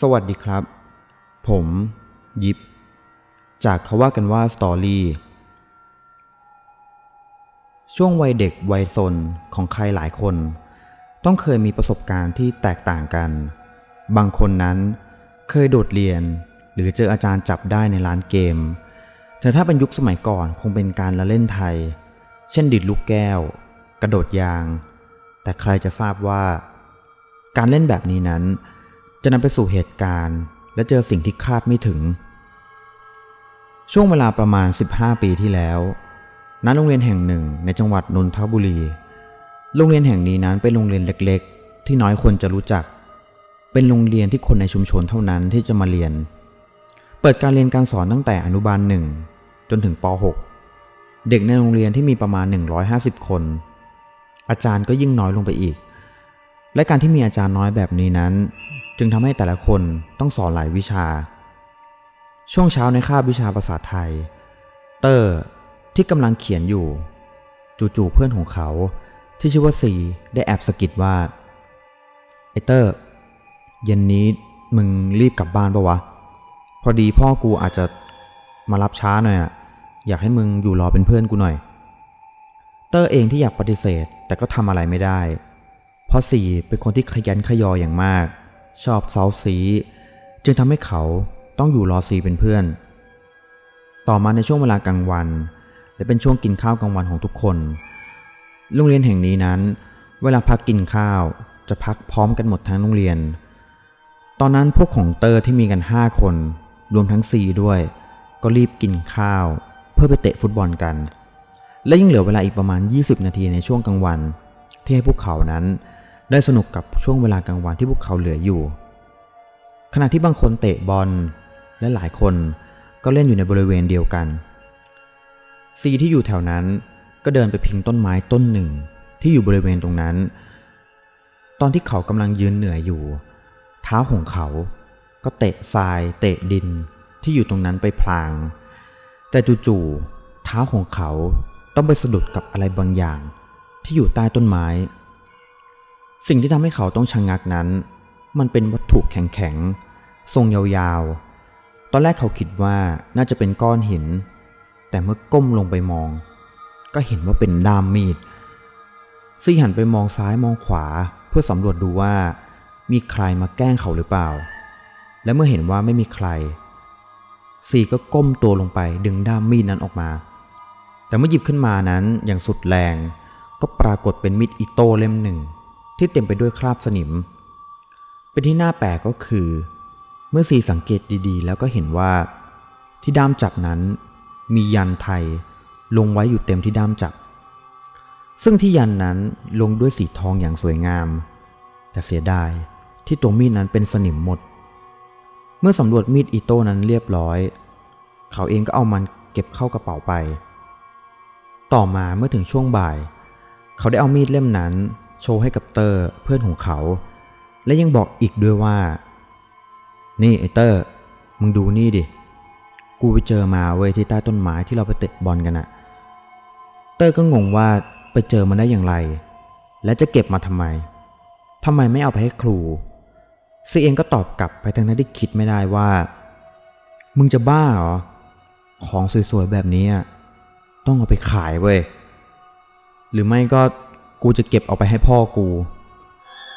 สวัสดีครับ ผม ยิปจากเขาว่ากันว่าสตอรี่ช่วงวัยเด็กวัยซนของใครหลายคน ต้องเคยมีประสบการณ์ที่แตกต่างกัน บางคนนั้นเคยโดดเรียน หรือเจออาจารย์จับได้ในร้านเกม แต่ถ้าเป็นยุคสมัยก่อนคงเป็นการละเล่นไทย เช่นดิดลูกแก้ว กระโดดยาง แต่ใครจะทราบว่า การเล่นแบบนี้นั้น จะนำไปสู่เหตุการณ์ และเจอสิ่งที่คาดไม่ถึง ช่วงเวลาประมาณ 15 ปีที่แล้ว ณ โรงเรียนแห่งหนึ่งในจังหวัดนนทบุรี โรงเรียนแห่งนี้นั้นเป็นโรงเรียนเล็กๆ ที่น้อยคนจะรู้จัก เป็นโรงเรียนที่คนในชุมชนเท่านั้นที่จะมาเรียน เปิดการเรียนการสอนตั้งแต่อนุบาลหนึ่งจนถึงป .6 เด็กในโรงเรียนที่มีประมาณ 150 คน อาจารย์ก็ยิ่งน้อยลงไปอีก และการที่มีอาจารย์น้อยแบบนี้นั้น จึงทำให้แต่ละคนต้องสอนหลายวิชา ช่วงเช้าในคาบวิชาภาษาไทย เตอร์ที่กำลังเขียนอยู่ จู่ๆเพื่อนของเขา ที่ชื่อว่าซีได้แอบสะกิดว่าไอเตอร์ เย็นนี้มึงรีบกลับบ้านปะวะ พอดีพ่อกูอาจจะมารับช้าหน่อยอะอยากให้มึงอยู่รอเป็นเพื่อนกูหน่อย เตอร์เองที่อยากปฏิเสธแต่ก็ทำอะไรไม่ได้ ราะสีเป็นคนที่ขยันขยออย่างมาก ชอบเซาซี จึงทำให้เขาต้องอยู่รอซีเป็นเพื่อน ต่อมาในช่วงเวลากลางวัน และเป็นช่วงกินข้าวกลางวันของทุกคน โรงเรียนแห่งนี้นั้น เวลาพักกินข้าวจะพักพร้อมกันหมดทั้งโรงเรียน ตอนนั้นพวกของเตอร์ที่มีกัน 5 คน รวมทั้งซีด้วย ก็รีบกินข้าว เพื่อไปเตะฟุตบอลกัน และยิ่งเหลือเวลาอีกประมาณ 20 นาทีในช่วงกลางวัน ที่ให้พวกเขานั้น ได้สนุกกับช่วงเวลากลางวันที่พวกเขาเหลืออยู่ ขณะที่บางคนเตะบอลและหลายคนก็เล่นอยู่ในบริเวณเดียวกัน ซีที่อยู่แถวนั้นก็เดินไปพิงต้นไม้ต้นหนึ่งที่อยู่บริเวณตรงนั้น ตอนที่เขากำลังยืนเหนื่อยอยู่ เท้าของเขาก็เตะทราย เตะดินที่อยู่ตรงนั้นไปพลาง แต่จู่ๆเท้าของเขาต้องไปสะดุดกับอะไรบางอย่างที่อยู่ใต้ต้นไม้ สิ่งที่ทำให้เขาต้องชะงงักนั้น มันเป็นวัตถุแข็งๆ ทรงยาวๆ ตอนแรกเขาคิดว่าน่าจะเป็นก้อนหิน แต่เมื่อก้มลงไปมอง ก็เห็นว่าเป็นด้ามมีดซี่หันไปมองซ้ายมองขวา เพื่อสำรวจดูว่ามีใครมาแกล้งเขาหรือเปล่า และเมื่อเห็นว่าไม่มีใคร ซีก็ก้มตัวลงไปดึงด้ามมีดนั้นออกมา แต่เมื่อหยิบขึ้นมานั้นอย่างสุดแรง ก็ปรากฏเป็นมีดอิโต้เล่มหนึ่ง ที่เต็มไปด้วยคราบสนิม เป็นที่น่าแปลกก็คือ เมื่อซีสังเกตดีๆ แล้วก็เห็นว่า ที่ด้ามจับนั้น มียันไทยลงไว้อยู่เต็มที่ด้ามจับ ซึ่งที่ยันนั้นลงด้วยสีทองอย่างสวยงาม แต่เสียดายที่ตัวมีดนั้นเป็นสนิมหมด เมื่อสำรวจมีดอิโต้นั้นเรียบร้อย เขาเองก็เอามันเก็บเข้ากระเป๋าไป ต่อมาเมื่อถึงช่วงบ่าย เขาได้เอามีดเล่มนั้น โชว์ให้กับเตอร์เพื่อนของเขา และยังบอกอีกด้วยว่า นี่ไอเตอร์มึงดูนี่ดิ กูไปเจอมาเว้ยที่ใต้ต้นไม้ที่เราไปเตะบอลกันอะเตอร์ก็งงว่าไปเจอมันได้อย่างไร และจะเก็บมาทำไมทำไมไม่เอาไปให้ครู ซีเองก็ตอบกลับไปทั้งนั้นที่คิดไม่ได้ว่า มึงจะบ้าเหรอ ของสวยๆแบบนี้อะต้องเอาไปขายเว้ย หรือไม่ก็ กูจะเก็บเอาไปให้พ่อกู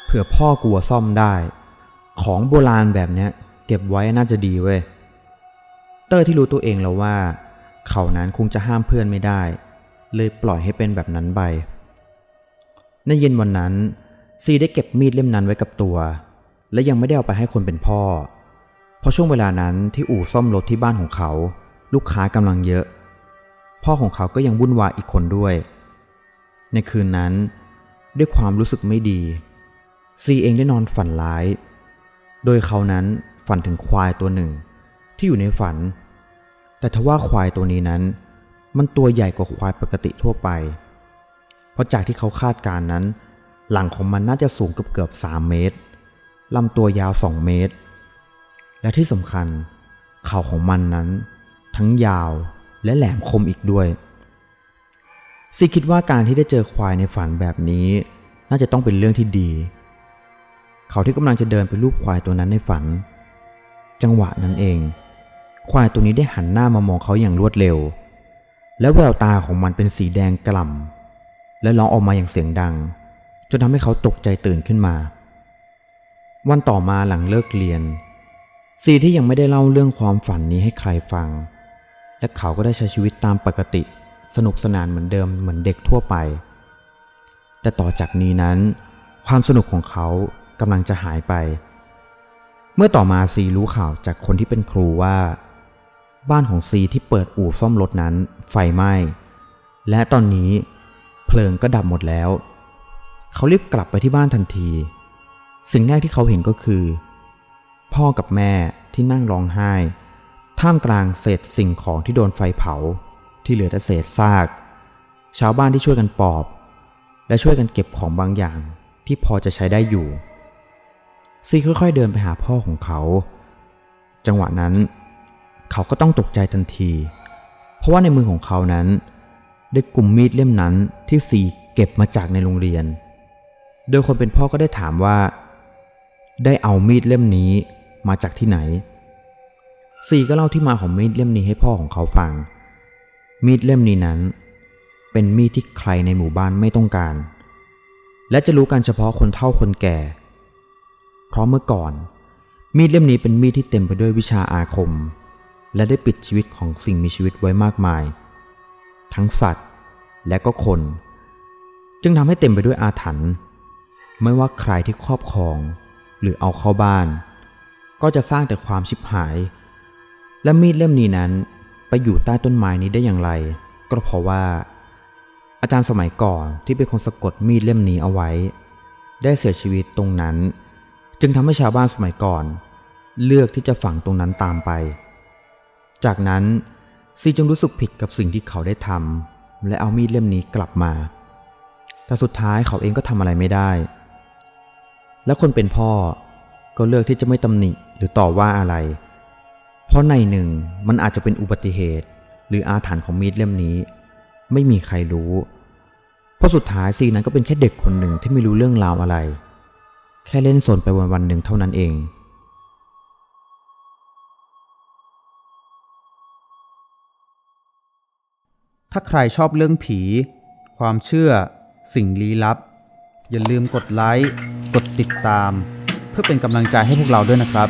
เผื่อพ่อกูซ่อมได้ ของโบราณแบบเนี้ย เก็บไว้น่าจะดีเว้ย เตอร์ที่รู้ตัวเองแล้วว่า เขานั้นคงจะห้ามเพื่อนไม่ได้ เลยปล่อยให้เป็นแบบนั้นไป ในเย็นวันนั้น ซีได้เก็บมีดเล่มนั้นไว้กับตัว และยังไม่ได้เอาไปให้คนเป็นพ่อ เพราะช่วงเวลานั้นที่อู่ซ่อมรถที่บ้านของเขา ลูกค้ากำลังเยอะ พ่อของเขาก็ยังวุ่นวายอีกคนด้วย ในคืนนั้น ด้วยความรู้สึกไม่ดี ซีเองได้นอนฝันร้าย โดยเขานั้นฝันถึงควายตัวหนึ่ง ที่อยู่ในฝัน แต่ทว่าควายตัวนี้นั้น มันตัวใหญ่กว่าควายปกติทั่วไป เพราะจากที่เขาคาดการณ์นั้น หลังของมันน่าจะสูงเกือบเกือบสามเมตรลำตัวยาวสองเมตร และที่สำคัญ เขาของมันนั้น ทั้งยาวและแหลมคมอีกด้วย ซีคิดว่าการที่ได้เจอควายในฝันแบบนี้ น่าจะต้องเป็นเรื่องที่ดี เขาที่กำลังจะเดินไปลูบควายตัวนั้นในฝัน จังหวะนั้นเอง ควายตัวนี้ได้หันหน้ามามองเขาอย่างรวดเร็ว แล้วแววตาของมันเป็นสีแดงกล่ำและร้องออกมาอย่างเสียงดัง จนทำให้เขาตกใจตื่นขึ้นมา วันต่อมาหลังเลิกเรียน ซีที่ยังไม่ได้เล่าเรื่องความฝันนี้ให้ใครฟัง และเขาก็ได้ใช้ชีวิตตามปกติ สนุกสนานเหมือนเดิมเหมือนเด็กทั่วไป แต่ต่อจากนี้นั้น ความสนุกของเขากำลังจะหายไป เมื่อต่อมาซีรู้ข่าวจากคนที่เป็นครูว่า บ้านของซีที่เปิดอู่ซ่อมรถนั้น ไฟไหม้ และตอนนี้เพลิงก็ดับหมดแล้ว เขารีบกลับไปที่บ้านทันที สิ่งแรกที่เขาเห็นก็คือ พ่อกับแม่ที่นั่งร้องไห้ ท่ามกลางเศษสิ่งของที่โดนไฟเผา ที่เหลือแต่เศษซาก ชาวบ้านที่ช่วยกันปอบ และช่วยกันเก็บของบางอย่างที่พอจะใช้ได้อยู่ ซีค่อยๆเดินไปหาพ่อของเขา จังหวะนั้น เขาก็ต้องตกใจทันที เพราะว่าในมือของเขานั้น ได้กลุ่มมีดเล่มนั้นที่ซีเก็บมาจากในโรงเรียน โดยคนเป็นพ่อก็ได้ถามว่า ได้เอามีดเล่มนี้มาจากที่ไหน ซีก็เล่าที่มาของมีดเล่มนี้ให้พ่อของเขาฟัง มีดเล่มนี้นั้น เป็นมีดที่ใครในหมู่บ้านไม่ต้องการ และจะรู้กันเฉพาะคนเฒ่าคนแก่ เพราะเมื่อก่อน มีดเล่มนี้เป็นมีดที่เต็มไปด้วยวิชาอาคม และได้ปิดชีวิตของสิ่งมีชีวิตไว้มากมาย ทั้งสัตว์และก็คน จึงทำให้เต็มไปด้วยอาถรรพ์ไม่ว่าใครที่ครอบครอง หรือเอาเข้าบ้าน ก็จะสร้างแต่ความชิบหาย และมีดเล่มนี้นั้น ไปอยู่ใต้ต้นไม้นี้ได้อย่างไร ก็เพราะว่า อาจารย์สมัยก่อนที่เป็นคนสะกดมีดเล่มนี้เอาไว้ ได้เสียชีวิตตรงนั้น จึงทำให้ชาวบ้านสมัยก่อน เลือกที่จะฝังตรงนั้นตามไป จากนั้นซีจึงรู้สึกผิดกับสิ่งที่เขาได้ทำและเอามีดเล่มนี้กลับมา แต่สุดท้ายเขาเองก็ทำอะไรไม่ได้ และคนเป็นพ่อก็เลือกที่จะไม่ตำหนิหรือต่อว่าอะไรเเพราะในหนึ่งมันอาจจะเป็นอุบัติเหตุ หรืออาถรรพ์ของมีดเล่มนี้ ไม่มีใครรู้ เพราะสุดท้ายซีนั้นก็เป็นแค่เด็กคนหนึ่งที่ไม่รู้เรื่องราวอะไร แค่เล่นสนไปวันวันหนึ่งเท่านั้นเอง ถ้าใครชอบเรื่องผี ความเชื่อ สิ่งลี้ลับ อย่าลืมกดไลค์ กดติดตาม เพื่อเป็นกำลังใจให้พวกเราด้วยนะครับ